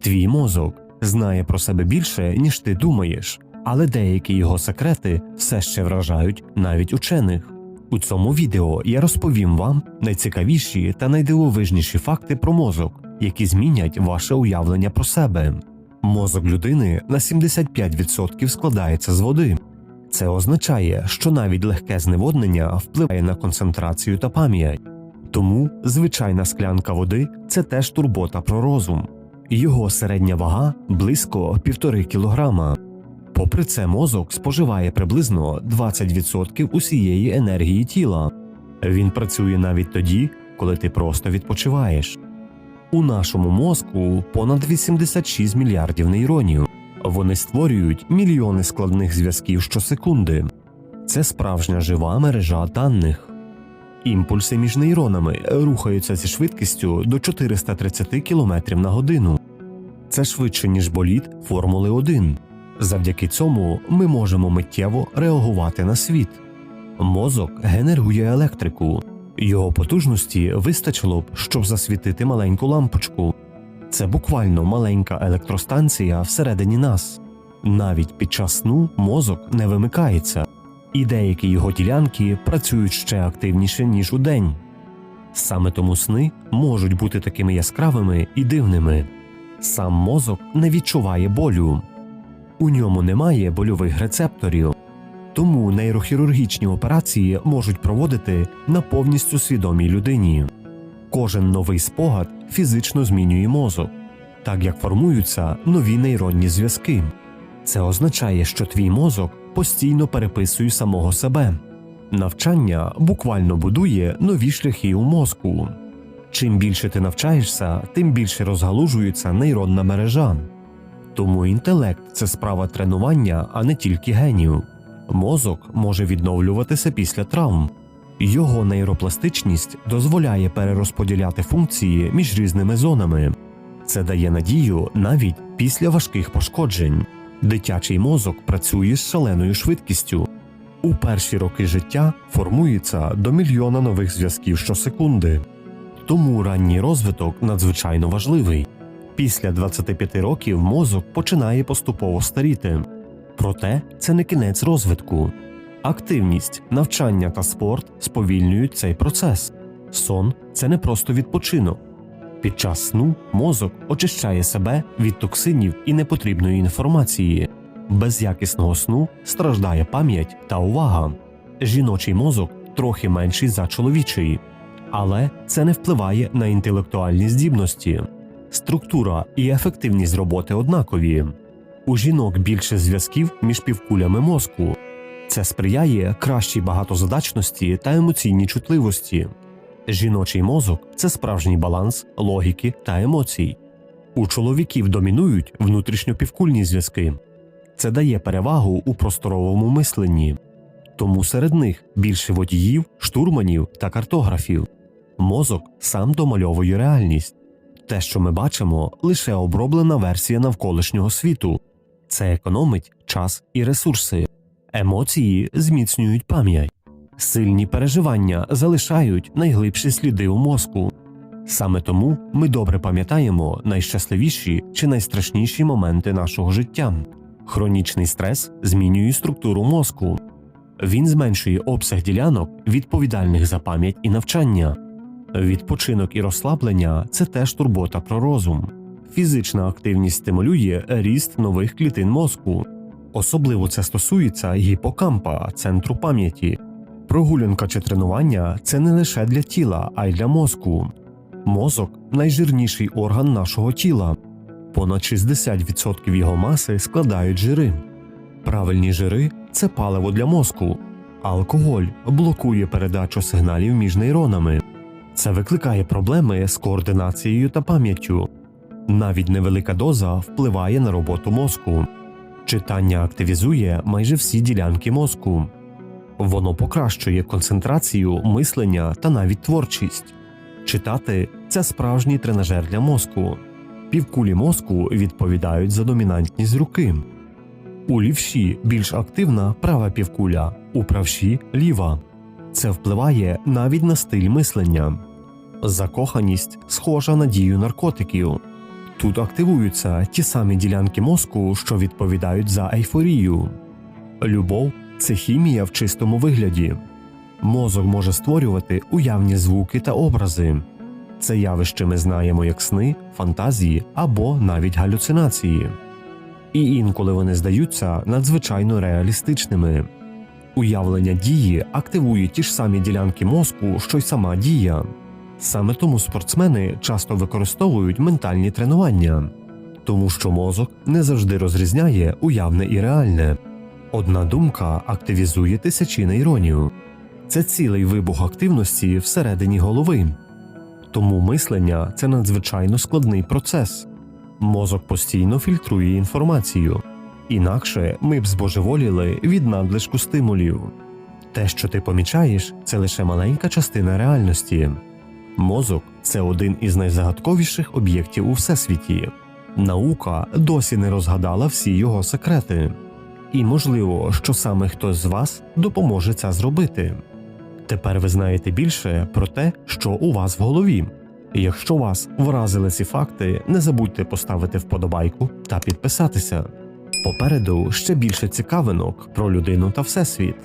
Твій мозок знає про себе більше, ніж ти думаєш, але деякі його секрети все ще вражають навіть учених. У цьому відео я розповім вам найцікавіші та найдивовижніші факти про мозок, які змінять ваше уявлення про себе. Мозок людини на 75% складається з води. Це означає, що навіть легке зневоднення впливає на концентрацію та пам'ять. Тому звичайна склянка води це теж турбота про розум. Його середня вага близько 1,5 кілограма. Попри це, мозок споживає приблизно 20% усієї енергії тіла. Він працює навіть тоді, коли ти просто відпочиваєш. У нашому мозку понад 86 мільярдів нейронів. Вони створюють мільйони складних зв'язків щосекунди. Це справжня жива мережа даних. Імпульси між нейронами рухаються зі швидкістю до 430 км на годину. Це швидше, ніж болід Формули 1. Завдяки цьому ми можемо миттєво реагувати на світ. Мозок генерує електрику. Його потужності вистачило б, щоб засвітити маленьку лампочку. Це буквально маленька електростанція всередині нас. Навіть під час сну мозок не вимикається, і деякі його ділянки працюють ще активніше, ніж удень. Саме тому сни можуть бути такими яскравими і дивними. Сам мозок не відчуває болю, у ньому немає больових рецепторів, тому нейрохірургічні операції можуть проводити на повністю свідомій людині. Кожен новий спогад фізично змінює мозок, так як формуються нові нейронні зв'язки. Це означає, що твій мозок постійно переписує самого себе. Навчання буквально будує нові шляхи у мозку. Чим більше ти навчаєшся, тим більше розгалужується нейронна мережа. Тому інтелект це справа тренування, а не тільки генів. Мозок може відновлюватися після травм. Його нейропластичність дозволяє перерозподіляти функції між різними зонами. Це дає надію навіть після важких пошкоджень. Дитячий мозок працює з шаленою швидкістю. У перші роки життя формується до мільйона нових зв'язків щосекунди. Тому ранній розвиток надзвичайно важливий. Після 25 років мозок починає поступово старіти. Проте це не кінець розвитку. Активність, навчання та спорт сповільнюють цей процес. Сон це не просто відпочинок. Під час сну мозок очищає себе від токсинів і непотрібної інформації. Без якісного сну страждає пам'ять та увага. Жіночий мозок трохи менший за чоловічий, але це не впливає на інтелектуальні здібності. Структура і ефективність роботи однакові. У жінок більше зв'язків між півкулями мозку. Це сприяє кращій багатозадачності та емоційній чутливості. Жіночий мозок це справжній баланс логіки та емоцій. У чоловіків домінують внутрішньопівкульні зв'язки. Це дає перевагу у просторовому мисленні. Тому серед них більше водіїв, штурманів та картографів. Мозок сам домальовує реальність. Те, що ми бачимо, лише оброблена версія навколишнього світу. Це економить час і ресурси. Емоції зміцнюють пам'ять. Сильні переживання залишають найглибші сліди у мозку. Саме тому ми добре пам'ятаємо найщасливіші чи найстрашніші моменти нашого життя. Хронічний стрес змінює структуру мозку. Він зменшує обсяг ділянок, відповідальних за пам'ять і навчання. Відпочинок і розслаблення це теж турбота про розум. Фізична активність стимулює ріст нових клітин мозку. Особливо це стосується гіпокампа, центру пам'яті. Прогулянка чи тренування це не лише для тіла, а й для мозку. Мозок найжирніший орган нашого тіла. Понад 60% його маси складають жири. Правильні жири це паливо для мозку. Алкоголь блокує передачу сигналів між нейронами. Це викликає проблеми з координацією та пам'яттю. Навіть невелика доза впливає на роботу мозку. Читання активізує майже всі ділянки мозку. Воно покращує концентрацію, мислення та навіть творчість. Читати це справжній тренажер для мозку. Півкулі мозку відповідають за домінантність руки. У лівші більш активна права півкуля, у правші ліва. Це впливає навіть на стиль мислення. Закоханість схожа на дію наркотиків. Тут активуються ті самі ділянки мозку, що відповідають за ейфорію. Любов це хімія в чистому вигляді. Мозок може створювати уявні звуки та образи. Це явище ми знаємо як сни, фантазії або навіть галюцинації. І інколи вони здаються надзвичайно реалістичними. Уявлення дії активує ті ж самі ділянки мозку, що й сама дія. Саме тому спортсмени часто використовують ментальні тренування, тому що мозок не завжди розрізняє уявне і реальне. Одна думка активізує тисячі нейронів. Це цілий вибух активності всередині голови. Тому мислення це надзвичайно складний процес. Мозок постійно фільтрує інформацію, інакше ми б збожеволіли від надлишку стимулів. Те, що ти помічаєш, це лише маленька частина реальності. Мозок це один із найзагадковіших об'єктів у всесвіті. Наука досі не розгадала всі його секрети. І можливо, що саме хтось з вас допоможе це зробити. Тепер ви знаєте більше про те, що у вас в голові. Якщо вас вразили ці факти, не забудьте поставити вподобайку та підписатися. Попереду ще більше цікавинок про людину та всесвіт.